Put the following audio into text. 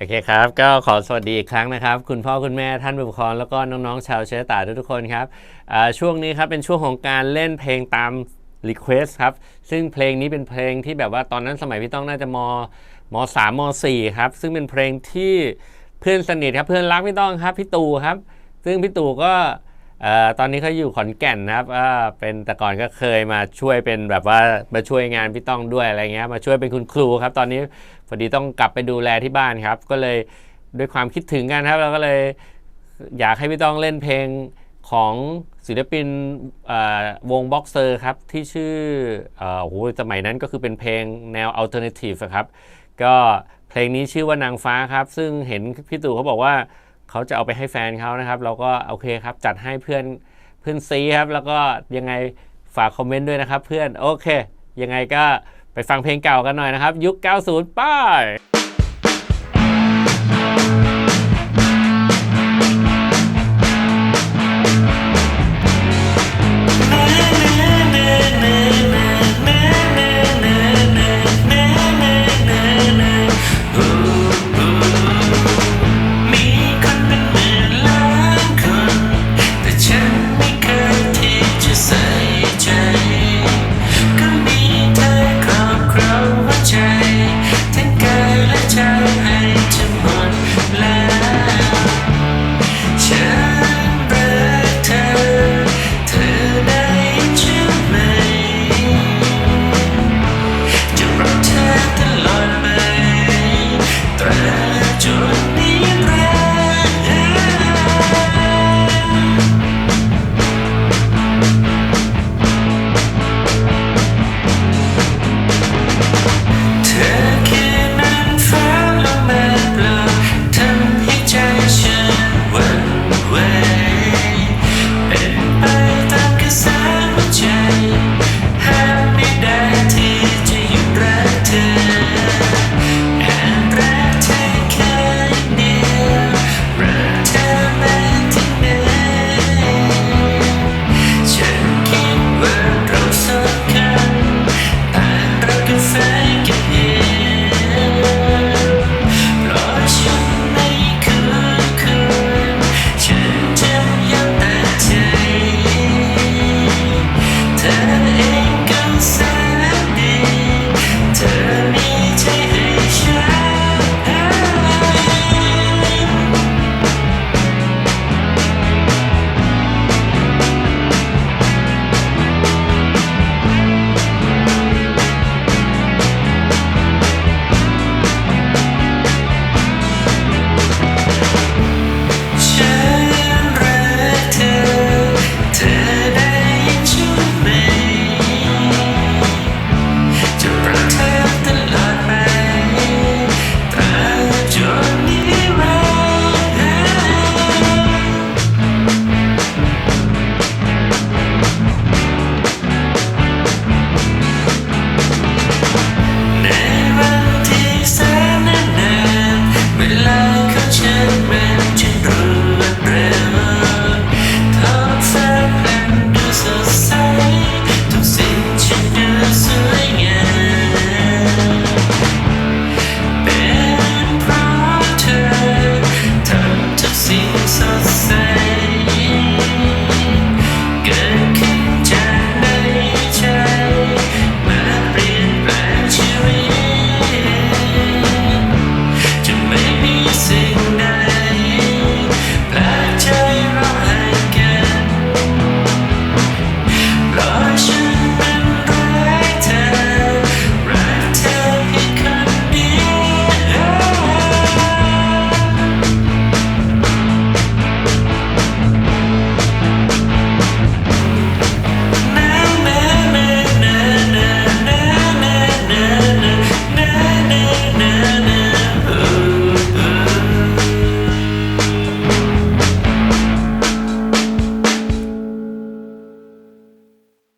โอเคครับ ก็ขอสวัสดีอีกครั้งนะครับ คุณพ่อคุณแม่ท่านผู้ปกครองแล้วก็น้องๆชาวเชื้อตาทุกๆคนครับช่วงนี้ครับเป็นช่วงของการเล่นเพลงตาม Request ครับ ซึ่งเพลงนี้เป็นเพลงที่แบบว่าตอนนั้นสมัยพี่ต้องน่าจะมมสามมสี่ครับ ซึ่งเป็นเพลงที่เพื่อนสนิทครับเพื่อนรักพี่ต้องครับพี่ตู่ครับ ซึ่งพี่ตู่ก็ ออตอนนี้เขาอยู่ขอนแก่นนะครับเป็นแต่ก่อนก็เคยมาช่วยเป็นแบบว่ามาช่วยงานพี่ต้องด้วยอะไรเงี้ยมาช่วยเป็นคุณครูครับ ตอนนี้พอดีต้องกลับไปดูแลที่บ้านครับ ก็เลยด้วยความคิดถึงกันครับ เราก็เลยอยากให้พี่ต้องเล่นเพลงของศิลปินวงบ็อกเซอร์ครับ ที่ชื่ออโอ้โหสมัยนั้นก็คือเป็นเพลงแนวอัลเทอร์เนทีฟครับ ก็เพลงนี้ชื่อว่านางฟ้าครับ ซึ่งเห็นพี่ตู่เขาบอกว่า เขาจะเอาไปให้แฟนเขานะครับ เราก็โอเคครับจัดให้เพื่อนเพื่อนซีครับ แล้วก็ยังไงฝากคอมเมนต์ด้วยนะครับ เพื่อนโอเค ยังไงก็ไปฟังเพลงเก่ากันหน่อยนะครับ ยุค 90 ป้าย